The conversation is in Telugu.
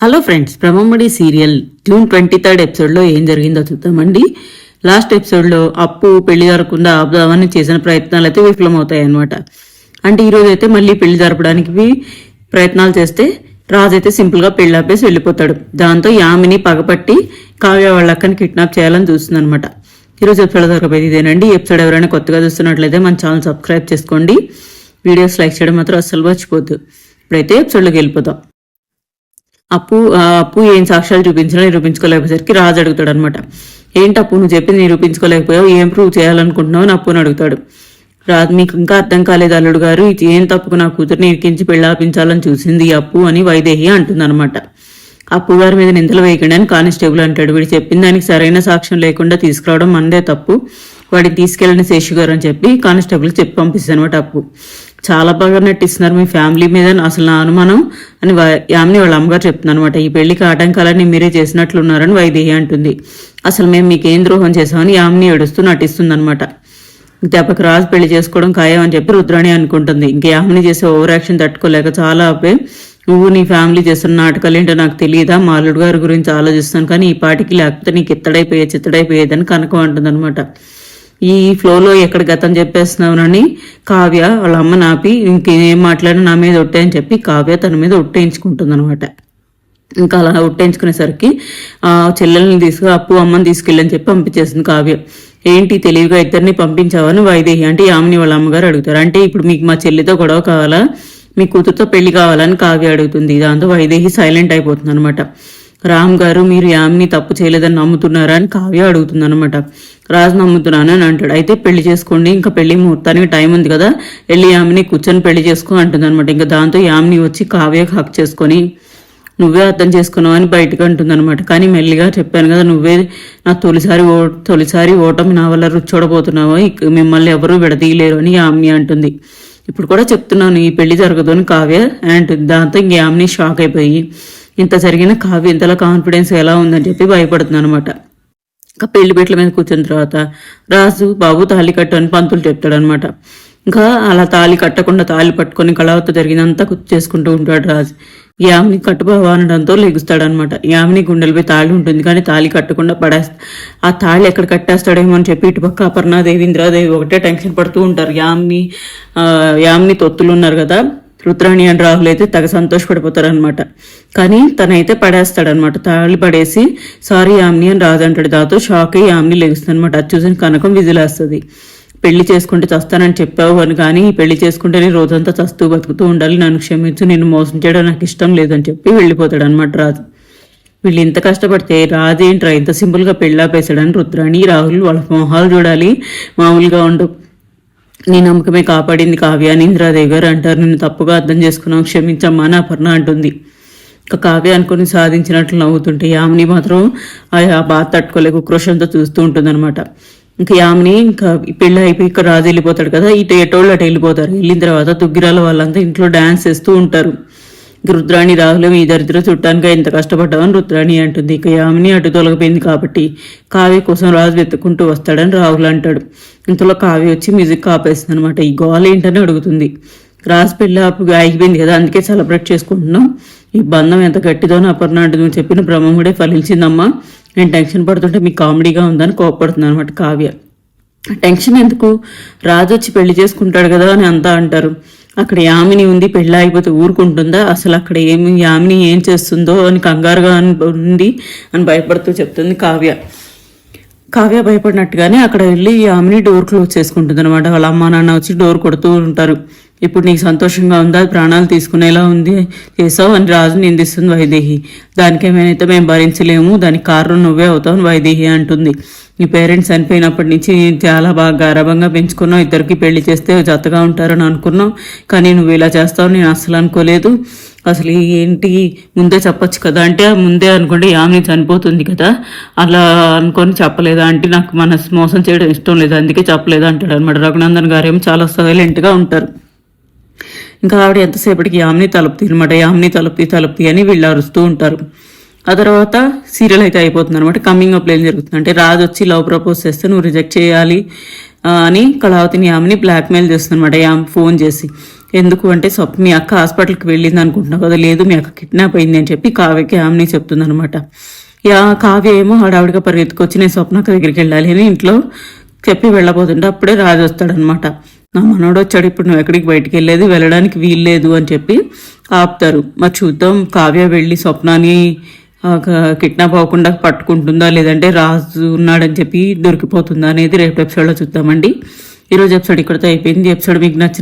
Hello friends Brahmamudi serial June twenty third ఎపిసోడ్లో ఏం జరిగిందో చూద్దామండి. లాస్ట్ ఎపిసోడ్లో అప్పు పెళ్ళి జరగకుండా ఆపుదామని చేసిన ప్రయత్నాలు అయితే విఫలమవుతాయి అనమాట అంటే ఈరోజు అయితే మళ్ళీ పెళ్ళి జరపడానికి ప్రయత్నాలు చేస్తే రాజు అయితే సింపుల్గా పెళ్ళి ఆపేసి వెళ్ళిపోతాడు. దాంతో యామిని పగపట్టి కావ్య వాళ్ళ అక్కని కిడ్నాప్ చేయాలని చూస్తుంది అనమాట ఈరోజు ఎపిసోడ్ జరగబోయేది ఇదేనండి. ఎపిసోడ్ ఎవరైనా కొత్తగా చూస్తున్నట్లయితే మన ఛానల్ సబ్స్క్రైబ్ చేసుకోండి. వీడియోస్ లైక్ చేయడం మాత్రం అస్సలు మర్చిపోద్దు ఇప్పుడైతే ఎపిసోడ్లోకి వెళ్ళిపోతాం అప్పు ఆ అప్పు ఏం సాక్ష్యాలు చూపించినా నిరూపించుకోలేకపోయేసరికి రాజు అడుగుతాడు అనమాట ఏంటి అప్పు? నువ్వు చెప్పింది నిరూపించుకోలేకపోయావు. ఏం ప్రూవ్ చేయాలనుకుంటున్నావు? అని అప్పుని అడుగుతాడు. రాజు మీకు ఇంకా అర్థం కాలేదు అల్లుడు గారు. ఇది ఏం తప్పుకు నా కూతుర్ని ఇరికించి పెళ్ళాపించాలని చూసింది ఈ అప్పు అని వైదేహి అంటుందన్నమాట. అప్పు గారి మీద నిందలు వేయకండి అని కానిస్టేబుల్ అంటాడు. వీడు చెప్పిన దానికి సరైన సాక్ష్యం లేకుండా తీసుకురావడం మనదే తప్పు. వాడిని తీసుకెళ్ళని శేషు గారు అని చెప్పి కానిస్టేబుల్ చెప్పి పంపిస్తాను అనమాట అప్పు. చాలా బాగా నటిస్తున్నారు మీ ఫ్యామిలీ మీద అసలు నా అనుమానం అని యామిని వాళ్ళ అమ్మగారు చెప్తున్నారు అనమాట ఈ పెళ్ళికి ఆటంకాలన్నీ మీరే చేసినట్లున్నారని వైదేహి అంటుంది. అసలు మేము మీకేం ద్రోహం చేసామని యామిని ఏడుస్తూ నటిస్తుంది అనమాట దెబ్బకి రాజు పెళ్ళి చేసుకోవడం ఖాయం అని చెప్పి రుద్రాణి అనుకుంటుంది. ఇంక యామిని చేసే ఓవర్ యాక్షన్ తట్టుకోలేక చాలా అప్పే నువ్వు నీ ఫ్యామిలీ చేస్తున్న నాటకాలు ఏంటో నాకు తెలియదా? మా అల్లుడు గారి గురించి ఆలోచిస్తాను కానీ ఈ పాటికి లేకపోతే నీకు ఇత్తడైపోయే చిత్తడైపోయేదని కనకం అంటుంది అనమాట ఈ ఫ్లోలో ఎక్కడ గతం చెప్పేస్తున్నావునని కావ్య వాళ్ళ అమ్మ నాపి ఇంకేం మాట్లాడినా నా మీద ఒట్టే అని చెప్పి కావ్య తన మీద ఒట్టేయించుకుంటుంది అనమాట ఇంకా అలా ఒట్టేయించుకునేసరికి ఆ చెల్లెల్ని తీసుకు అప్పు అమ్మని తీసుకెళ్ళని చెప్పి పంపించేసింది కావ్య. ఏంటి తెలివిగా ఇద్దరిని పంపించావని వైదేహి? అంటే యామిని వాళ్ళ అమ్మగారు అడుగుతారు. అంటే ఇప్పుడు మీకు మా చెల్లితో గొడవ కావాలా? మీ కూతురుతో పెళ్ళి కావాలని కావ్య అడుగుతుంది. దాంతో వైదేహి సైలెంట్ అయిపోతుంది అనమాట రామ్ గారు మీరు యామిని తప్పు చేయలేదని నమ్ముతున్నారా అని కావ్య అడుగుతుందనమాట రాజు నమ్ముతున్నాను అని అంటాడు. అయితే పెళ్ళి చేసుకోండి ఇంకా పెళ్ళి ముహూర్తానికి టైం ఉంది కదా వెళ్ళి యామిని కూర్చొని పెళ్ళి చేసుకో అంటుందనమాట ఇంకా దాంతో యామిని వచ్చి కావ్యకు హక్ చేసుకొని నువ్వే అర్థం చేసుకున్నావు అని బయటకు అంటుందనమాట కానీ మెల్లిగా చెప్పాను కదా నువ్వే నా తొలిసారి ఓ తొలిసారి ఓటమి నా వల్ల రుచ్చోడబోతున్నావు ఇక మిమ్మల్ని ఎవరూ విడదీయలేరు అని యామిని అంటుంది. ఇప్పుడు కూడా చెప్తున్నాను ఈ పెళ్ళి జరగదు అని కావ్య అంటుంది. దాంతో ఇంక యామిని షాక్ అయిపోయి ఇంత జరిగిన కావ్య ఇంతలా కాన్ఫిడెన్స్ ఎలా ఉందని చెప్పి భయపడుతుంది అనమాట ఇంకా పెళ్ళి పెట్ల మీద కూర్చున్న తర్వాత రాజు బాబు తాళి కట్టు అని పంతులు చెప్తాడనమాట ఇంకా అలా తాళి కట్టకుండా తాళి పట్టుకొని కళావత జరిగినంతా గుర్తు చేసుకుంటూ ఉంటాడు రాజు. యామిని కట్టుబావా అనడంతో లెగుస్తాడనమాట యామిని గుండెలపై తాళి ఉంటుంది కానీ తాళి కట్టకుండా పడేస్తా ఆ తాళి ఎక్కడ కట్టేస్తాడేమో అని చెప్పి ఇటుపక్క అపర్ణాదేవి ఇంద్రాదేవి ఒకటే టెన్షన్ పడుతూ ఉంటారు. యామిని యామిని తొత్తులు ఉన్నారు కదా. రుద్రాణి అండ్ రాహుల్ అయితే తెగ సంతోషపడిపోతారనమాట కానీ తనైతే పడేస్తాడనమాట తాళి పడేసి సారీ యామ్ని అని రాజు అంటాడు. షాక్ అయ్యి యామ్ని లెగుస్తుందనమాట అది చూసిన కనకం విజిలేస్తుంది. పెళ్ళి చేసుకుంటే చస్తానని చెప్పావు అని కానీ పెళ్ళి చేసుకుంటే నేను రోజంతా చస్తూ బతుకుతూ ఉండాలి. నన్ను క్షమించు నేను మోసం చేయడం నాకు ఇష్టం లేదని చెప్పి వెళ్ళిపోతాడు అనమాట రాజు. వీళ్ళు ఇంత కష్టపడితే రాజు ఇంత సింపుల్గా పెళ్ళాపేశాడని రుద్రాణి రాహుల్ వాళ్ళ మొహాలు చూడాలి. మామూలుగా ఉండు. నీ నమ్మకమే కాపాడింది కావ్య. అని గారు అంటారు నిన్ను తప్పుగా అర్థం చేసుకున్నావు క్షమించమ్మా అని అపర్ణ అంటుంది. ఇక కావ్య అనుకుని సాధించినట్లు నవ్వుతుంటే యామిని మాత్రం ఆ బాధ తట్టుకోలేక ఉక్రోషంతో చూస్తూ ఉంటుంది అనమాట ఇంకా యామిని ఇంకా పెళ్ళి అయిపోయి ఇక్కడ రాజు వెళ్ళిపోతాడు కదా ఇటు ఎటోళ్ళు అటు వెళ్ళిపోతారు. వెళ్ళిన తర్వాత దుగ్గిరాల వాళ్ళంతా ఇంట్లో డ్యాన్స్ వేస్తూ ఉంటారు. ఇంక రుద్రాణి రాహులం ఈ దరిద్ర చుట్టానికి ఎంత కష్టపడ్డామని రుద్రాణి అంటుంది. ఇక యామిని అటు తొలగిపోయింది కాబట్టి కావ్య కోసం రాజు వెతుక్కుంటూ వస్తాడని రాహుల్ అంటాడు. ఇంతలో కావ్య వచ్చి మ్యూజిక్ ఆపేస్తుంది అనమాట ఈ గోల ఏంటని అడుగుతుంది. రాజు పెళ్ళి అప్పుడు ఆగిపోయింది కదా అందుకే సెలబ్రేట్ చేసుకుంటున్నాం. ఈ బంధం ఎంత గట్టిదోనో అపర్ణ అంటుంది. నువ్వు చెప్పిన బ్రహ్మముడే ఫలించిందమ్మా. నేను టెన్షన్ పడుతుంటే మీకు కామెడీగా ఉందని కోపడుతుంది అనమాట కావ్య. టెన్షన్ ఎందుకు? రాజు వచ్చి పెళ్ళి చేసుకుంటాడు కదా అని అంతా అంటారు. అక్కడ యామిని ఉంది పెళ్ళి అయిపోతే ఊరుకుంటుందా? అసలు అక్కడ ఏమి యామిని ఏం చేస్తుందో అని కంగారుగా అని ఉంది అని భయపడుతూ చెప్తుంది కావ్య. కావ్య భయపడినట్టుగానే అక్కడ వెళ్ళి ఆమెని డోర్ క్లోజ్ చేసుకుంటుంది అనమాట వాళ్ళ అమ్మ నాన్న వచ్చి డోర్ కొడుతూ ఉంటారు. ఇప్పుడు నీకు సంతోషంగా ఉందా? ప్రాణాలు తీసుకునేలా ఉంది. చేసావు అని రాజు నిందిస్తుంది వైదేహి. దానికి ఏమైనా మేము భరించలేము. దానికి కారణం నువ్వే అవుతావు వైదేహి అంటుంది. నీ పేరెంట్స్ చనిపోయినప్పటి నుంచి చాలా బాగా గారభంగా పెంచుకున్నావు. ఇద్దరికి పెళ్ళి చేస్తే జతగా ఉంటారని అనుకున్నావు. కానీ నువ్వు ఇలా చేస్తావు నేను అస్సలు అనుకోలేదు. అసలు ఏంటి? ముందే చెప్పొచ్చు కదా? అంటే ముందే అనుకుంటే యామిని చనిపోతుంది కదా? అలా అనుకొని చెప్పలేదా? అంటే నాకు మన మోసం చేయడం ఇష్టం లేదు. అందుకే చెప్పలేదు అంటాడు అనమాట. రఘునందన్ గారు ఏమో చాలా సైలెంట్గా ఉంటారు. ఇంకా ఆవిడ ఎంతసేపటికి యామ్ని తలుపుతి అనమాట యామ్ని తలుపుతి తలుపుతి అని వీళ్ళు అరుస్తూ ఉంటారు. ఆ తర్వాత సీరియల్ అయితే అయిపోతుంది అనమాట కమింగ్ అప్ ఏం జరుగుతుంది. అంటే రాజు వచ్చి లవ్ ప్రపోజ్ చేస్తే నువ్వు రిజెక్ట్ చేయాలి అని కళావతిని యామిని బ్లాక్మెయిల్ చేస్తుందనమాట యామ్ ఫోన్ చేసి ఎందుకు అంటే స్వప్న మీ అక్క హాస్పిటల్కి వెళ్ళింది అనుకుంటున్నావు కదా లేదు మీ అక్క కిడ్నాప్ అయింది అని చెప్పి కావ్యకి ఆమెని చెప్తుంది అనమాట యా కావ్య ఏమో హడావిడిగా పరిగెత్తుకొచ్చి నేను స్వప్నక్క దగ్గరికి వెళ్ళాలి అని ఇంట్లో చెప్పి వెళ్ళబోతుంటే అప్పుడే రాజు వస్తాడనమాట నా మనోడు వచ్చాడు ఇప్పుడు నువ్వు ఎక్కడికి బయటికి వెళ్ళేది వెళ్ళడానికి వీల్లేదు అని చెప్పి ఆపుతారు. మరి చూద్దాం కావ్య వెళ్ళి స్వప్నాన్ని కిడ్నాప్ అవ్వకుండా పట్టుకుంటుందా లేదంటే రాజు ఉన్నాడని చెప్పి దొరికిపోతుందా అనేది రేపు ఎపిసోడ్లో చూద్దామండి. ఈరోజు ఎపిసోడ్ ఇక్కడితో అయిపోయింది. ఎపిసోడ్ మీకు నచ్చిన